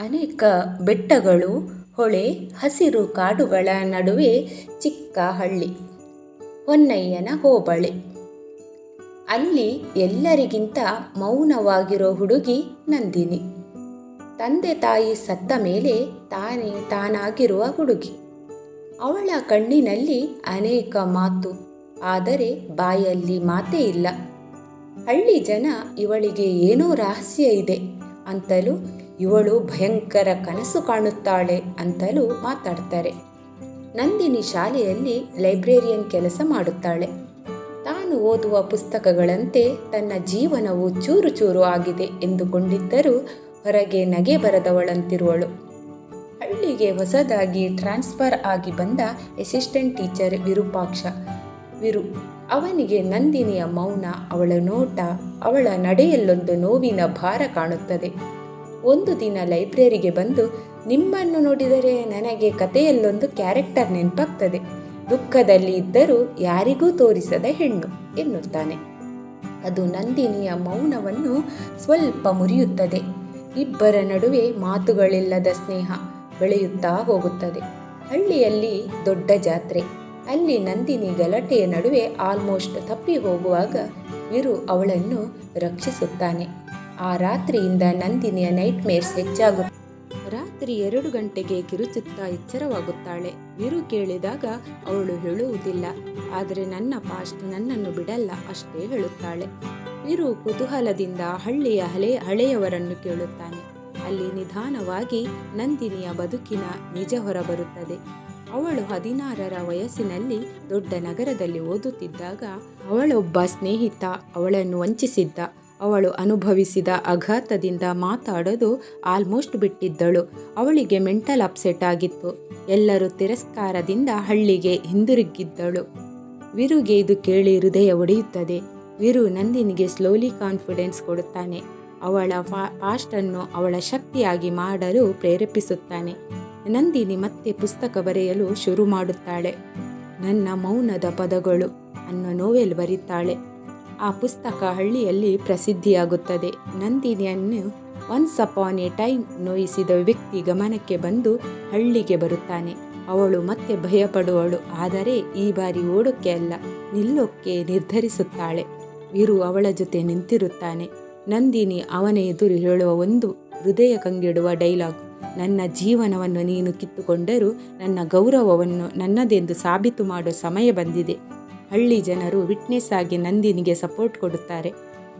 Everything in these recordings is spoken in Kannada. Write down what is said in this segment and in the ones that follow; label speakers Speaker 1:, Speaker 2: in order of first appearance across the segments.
Speaker 1: ಅನೇಕ ಬೆಟ್ಟಗಳು, ಹೊಳೆ, ಹಸಿರು ಕಾಡುಗಳ ನಡುವೆ ಚಿಕ್ಕ ಹಳ್ಳಿ ಹೊನ್ನಯ್ಯನ ಹೋಬಳಿ. ಅಲ್ಲಿ ಎಲ್ಲರಿಗಿಂತ ಮೌನವಾಗಿರೋ ಹುಡುಗಿ ನಂದಿನಿ. ತಂದೆ ತಾಯಿ ಸತ್ತ ಮೇಲೆ ತಾನೇ ತಾನಾಗಿರುವ ಹುಡುಗಿ. ಅವಳ ಕಣ್ಣಿನಲ್ಲಿ ಅನೇಕ ಮಾತು, ಆದರೆ ಬಾಯಲ್ಲಿ ಮಾತೇ ಇಲ್ಲ. ಹಳ್ಳಿ ಜನ ಇವಳಿಗೆ ಏನೋ ರಹಸ್ಯ ಇದೆ ಅಂತಲೂ ಇವಳು ಭಯಂಕರ ಕನಸು ಕಾಣುತ್ತಾಳೆ ಅಂತಲೂ ಮಾತಾಡ್ತಾರೆ. ನಂದಿನಿ ಶಾಲೆಯಲ್ಲಿ ಲೈಬ್ರೇರಿಯನ್ ಕೆಲಸ ಮಾಡುತ್ತಾಳೆ. ತಾನು ಓದುವ ಪುಸ್ತಕಗಳಂತೆ ತನ್ನ ಜೀವನವು ಚೂರು ಚೂರು ಆಗಿದೆ ಎಂದುಕೊಂಡಿದ್ದರೂ ಹೊರಗೆ ನಗೆ ಬರದವಳಂತಿರುವಳು. ಹಳ್ಳಿಗೆ ಹೊಸದಾಗಿ ಟ್ರಾನ್ಸ್ಫರ್ ಆಗಿ ಬಂದ ಅಸಿಸ್ಟೆಂಟ್ ಟೀಚರ್ ವಿರೂಪಾಕ್ಷ. ವಿರು, ಅವನಿಗೆ ನಂದಿನಿಯ ಮೌನ, ಅವಳ ನೋಟ, ಅವಳ ನಡೆಯಲ್ಲೊಂದು ನೋವಿನ ಭಾರ ಕಾಣುತ್ತದೆ. ಒಂದು ದಿನ ಲೈಬ್ರರಿಗೆ ಬಂದು, ನಿಮ್ಮನ್ನು ನೋಡಿದರೆ ನನಗೆ ಕಥೆಯಲ್ಲೊಂದು ಕ್ಯಾರೆಕ್ಟರ್ ನೆನಪಾಗ್ತದೆ. ದುಃಖದಲ್ಲಿ ಇದ್ದರೂ ಯಾರಿಗೂ ತೋರಿಸದ ಹೆಣ್ಣು, ಎನ್ನುತ್ತಾನೆ. ಅದು ನಂದಿನಿಯ ಮೌನವನ್ನು ಸ್ವಲ್ಪ ಮುರಿಯುತ್ತದೆ. ಇಬ್ಬರ ನಡುವೆ ಮಾತುಗಳಿಲ್ಲದ ಸ್ನೇಹ ಬೆಳೆಯುತ್ತಾ ಹೋಗುತ್ತದೆ. ಹಳ್ಳಿಯಲ್ಲಿ ದೊಡ್ಡ ಜಾತ್ರೆ. ಅಲ್ಲಿ ನಂದಿನಿ ಗಲಾಟೆಯ ನಡುವೆ ಆಲ್ಮೋಸ್ಟ್ ತಪ್ಪಿ ಹೋಗುವಾಗ ವಿರು ಅವಳನ್ನು ರಕ್ಷಿಸುತ್ತಾನೆ. ಆ ರಾತ್ರಿಯಿಂದ ನಂದಿನಿಯ ನೈಟ್ ಮೇರ್ಸ್ ಹೆಚ್ಚಾಗುತ್ತದೆ ರಾತ್ರಿ ಎರಡು ಗಂಟೆಗೆ ಕಿರುಚುತ್ತಾ ಎಚ್ಚರವಾಗುತ್ತಾಳೆ. ವಿರು ಕೇಳಿದಾಗ ಅವಳು ಹೇಳುವುದಿಲ್ಲ. ಆದರೆ ನನ್ನ ಪಾಸ್ಟ್ ನನ್ನನ್ನು ಬಿಡಲ್ಲ ಅಷ್ಟೇ ಹೇಳುತ್ತಾಳೆ. ವಿರು ಕುತೂಹಲದಿಂದ ಹಳ್ಳಿಯ ಹಳೆ ಹಳೆಯವರನ್ನು ಕೇಳುತ್ತಾನೆ. ಅಲ್ಲಿ ನಿಧಾನವಾಗಿ ನಂದಿನಿಯ ಬದುಕಿನ ನಿಜ ಹೊರಬರುತ್ತದೆ. ಅವಳು ಹದಿನಾರರ ವಯಸ್ಸಿನಲ್ಲಿ ದೊಡ್ಡ ನಗರದಲ್ಲಿ ಓದುತ್ತಿದ್ದಾಗ ಅವಳೊಬ್ಬ ಸ್ನೇಹಿತ ಅವಳನ್ನು ವಂಚಿಸಿದ್ದ. ಅವಳು ಅನುಭವಿಸಿದ ಆಘಾತದಿಂದ ಮಾತಾಡೋದು ಆಲ್ಮೋಸ್ಟ್ ಬಿಟ್ಟಿದ್ದಳು. ಅವಳಿಗೆ ಮೆಂಟಲ್ ಅಪ್ಸೆಟ್ ಆಗಿತ್ತು. ಎಲ್ಲರೂ ತಿರಸ್ಕಾರದಿಂದ ಹಳ್ಳಿಗೆ ಹಿಂದಿರುಗಿದ್ದಳು. ವಿರುಗೆ ಇದು ಕೇಳಿ ಹೃದಯ ಒಡೆಯುತ್ತದೆ. ವಿರು ನಂದಿನಿಗೆ ಸ್ಲೋಲಿ ಕಾನ್ಫಿಡೆನ್ಸ್ ಕೊಡುತ್ತಾನೆ. ಅವಳ ಫಾ ಪಾಸ್ಟನ್ನು ಅವಳ ಶಕ್ತಿಯಾಗಿ ಮಾಡಲು ಪ್ರೇರೇಪಿಸುತ್ತಾನೆ. ನಂದಿನಿ ಮತ್ತೆ ಪುಸ್ತಕ ಬರೆಯಲು ಶುರು ಮಾಡುತ್ತಾಳೆ. ನನ್ನ ಮೌನದ ಪದಗಳು ಅನ್ನೋ ನೋವೆಲ್ ಬರೀತಾಳೆ. ಆ ಪುಸ್ತಕ ಹಳ್ಳಿಯಲ್ಲಿ ಪ್ರಸಿದ್ಧಿಯಾಗುತ್ತದೆ. ನಂದಿನಿಯನ್ನು ಒನ್ಸ್ ಅಪಾನ್ ಎ ಟೈಮ್ ನೋಯಿಸಿದ ವ್ಯಕ್ತಿ ಗಮನಕ್ಕೆ ಬಂದು ಹಳ್ಳಿಗೆ ಬರುತ್ತಾನೆ. ಅವಳು ಮತ್ತೆ ಭಯಪಡುವಳು. ಆದರೆ ಈ ಬಾರಿ ಓಡೋಕ್ಕೆ ಅಲ್ಲ ನಿಲ್ಲೋಕ್ಕೆ ನಿರ್ಧರಿಸುತ್ತಾಳೆ. ವೀರು ಅವಳ ಜೊತೆ ನಿಂತಿರುತ್ತಾನೆ. ನಂದಿನಿ ಅವನ ಎದುರು ಹೇಳುವ ಒಂದು ಹೃದಯ ಕಂಗಿಡುವ ಡೈಲಾಗ್. ನನ್ನ ಜೀವನವನ್ನು ನೀನು ಕಿತ್ತುಕೊಂಡರೂ ನನ್ನ ಗೌರವವನ್ನು ನನ್ನದೆಂದು ಸಾಬೀತು ಮಾಡೋ ಸಮಯ ಬಂದಿದೆ. ಹಳ್ಳಿ ಜನರು ವಿಟ್ನೆಸ್ ಆಗಿ ನಂದಿನಿಗೆ ಸಪೋರ್ಟ್ ಕೊಡುತ್ತಾರೆ.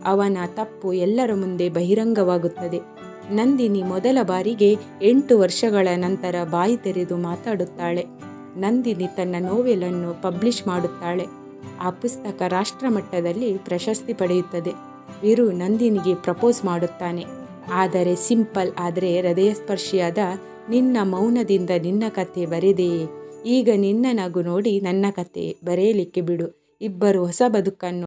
Speaker 1: ಅವನ ತಪ್ಪು ಎಲ್ಲರ ಮುಂದೆ ಬಹಿರಂಗವಾಗುತ್ತದೆ. ನಂದಿನಿ ಮೊದಲ ಬಾರಿಗೆ ಎಂಟು ವರ್ಷಗಳ ನಂತರ ಬಾಯಿ ತೆರೆದು ಮಾತಾಡುತ್ತಾಳೆ. ನಂದಿನಿ ತನ್ನ ನೋವೆಲನ್ನು ಪಬ್ಲಿಷ್ ಮಾಡುತ್ತಾಳೆ. ಆ ಪುಸ್ತಕ ರಾಷ್ಟ್ರಮಟ್ಟದಲ್ಲಿ ಪ್ರಶಸ್ತಿ ಪಡೆಯುತ್ತದೆ. ವಿರು ನಂದಿನಿಗೆ ಪ್ರಪೋಸ್ ಮಾಡುತ್ತಾನೆ. ಆದರೆ ಸಿಂಪಲ್ ಆದರೆ ಹೃದಯಸ್ಪರ್ಶಿಯಾದ ನಿನ್ನ ಮೌನದಿಂದ ನಿನ್ನ ಕಥೆ ಬರೆದೆಯೇ ಈಗ ನಿನ್ನ ನಗು ನೋಡಿ ನನ್ನ ಕತೆ ಬರೆಯಲಿಕ್ಕೆ ಬಿಡು. ಇಬ್ಬರು ಹೊಸ ಬದುಕನ್ನು